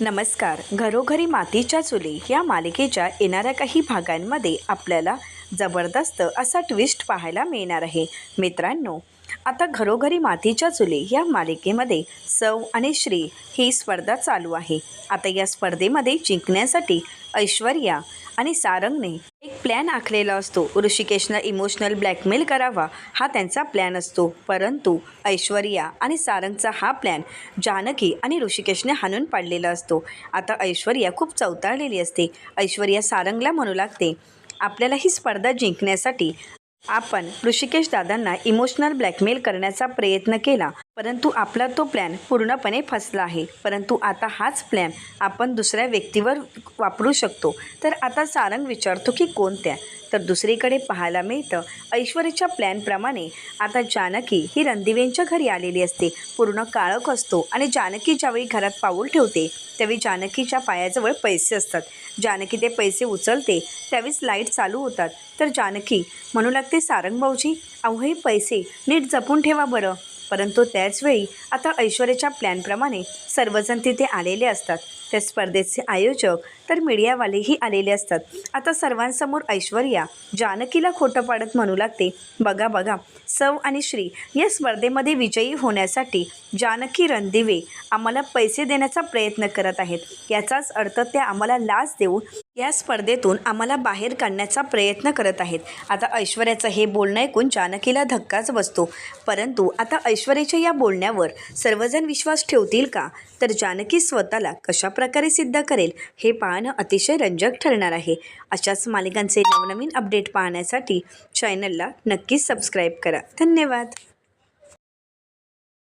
नमस्कार. घरोघरी मातीच्या चुली या मालिकेच्या येणाऱ्या काही भागांमध्ये आपल्याला जबरदस्त असा ट्विस्ट पाहायला मिळणार आहे. मित्रांनो आता घरोघरी मातीच्या चुली या मालिकेमध्ये सौ आणि श्री ही स्पर्धा चालू आहे. आता या स्पर्धेमध्ये जिंकण्यासाठी ऐश्वर्या आणि सारंगने प्लॅन आखलेला असतो. ऋषिकेशनं इमोशनल ब्लॅकमेल करावा हा त्यांचा प्लॅन असतो. परंतु ऐश्वर्या आणि सारंगचा हा प्लॅन जानकी आणि ऋषिकेशने हाणून पाडलेला असतो. आता ऐश्वर्या खूप चवताळलेली असते. ऐश्वर्या सारंगला म्हणू लागते आपल्याला ही स्पर्धा जिंकण्यासाठी आपण ऋषिकेश दादांना इमोशनल ब्लॅकमेल करण्याचा प्रयत्न केला. परंतु आपला तो प्लॅन पूर्णपणे फसला आहे. परंतु आता हाच प्लॅन आपण दुसऱ्या व्यक्तीवर वापरू शकतो. तर आता सारंग विचारतो की कोणत्या? तर दुसरीकडे पाहायला मिळतं ऐश्वर्याच्या प्लॅनप्रमाणे आता जानकी ही रणदिवेंच्या घरी आलेली असते. पूर्ण काळख असतो आणि जानकी ज्यावेळी घरात पाऊल ठेवते त्यावेळी जानकीच्या पायाजवळ पैसे असतात. जानकी ते पैसे उचलते त्यावेळेस लाइट चालू होतात. तर जानकी म्हणू लागते सारंग भाऊजी अहो हे पैसे नीट जपून ठेवा बरं. परंतु त्याचवेळी आता ऐश्वर्याच्या प्लॅनप्रमाणे सर्वजण तिथे आलेले असतात. त्या स्पर्धेचे आयोजक तर मीडियावालेही आलेले असतात. आता सर्वांसमोर ऐश्वर्या जानकीला खोटं पाडत म्हणू लागते. बघा बघा सौ आणि श्री या स्पर्धेमध्ये विजयी होण्यासाठी जानकी रणदिवे आम्हाला पैसे देण्याचा प्रयत्न करत आहेत. याचाच अर्थ त्या आम्हाला लाच देऊन या स्पर्धेतून आम्हाला बाहेर काढण्याचा प्रयत्न करत आहेत. आता ऐश्वर्याचं हे बोलणं ऐकून जानकीला धक्काच बसतो. परंतु आता ऐश्वर्याच्या या बोलण्यावर सर्वजण विश्वास ठेवतील का? तर जानकी स्वतःला कशा प्रकारे सिद्ध करेल हे पाहणं अतिशय रंजक ठरणार आहे. अशाच मालिकांचे नवनवीन अपडेट पाहण्यासाठी चॅनलला नक्कीच सबस्क्राईब करा. धन्यवाद.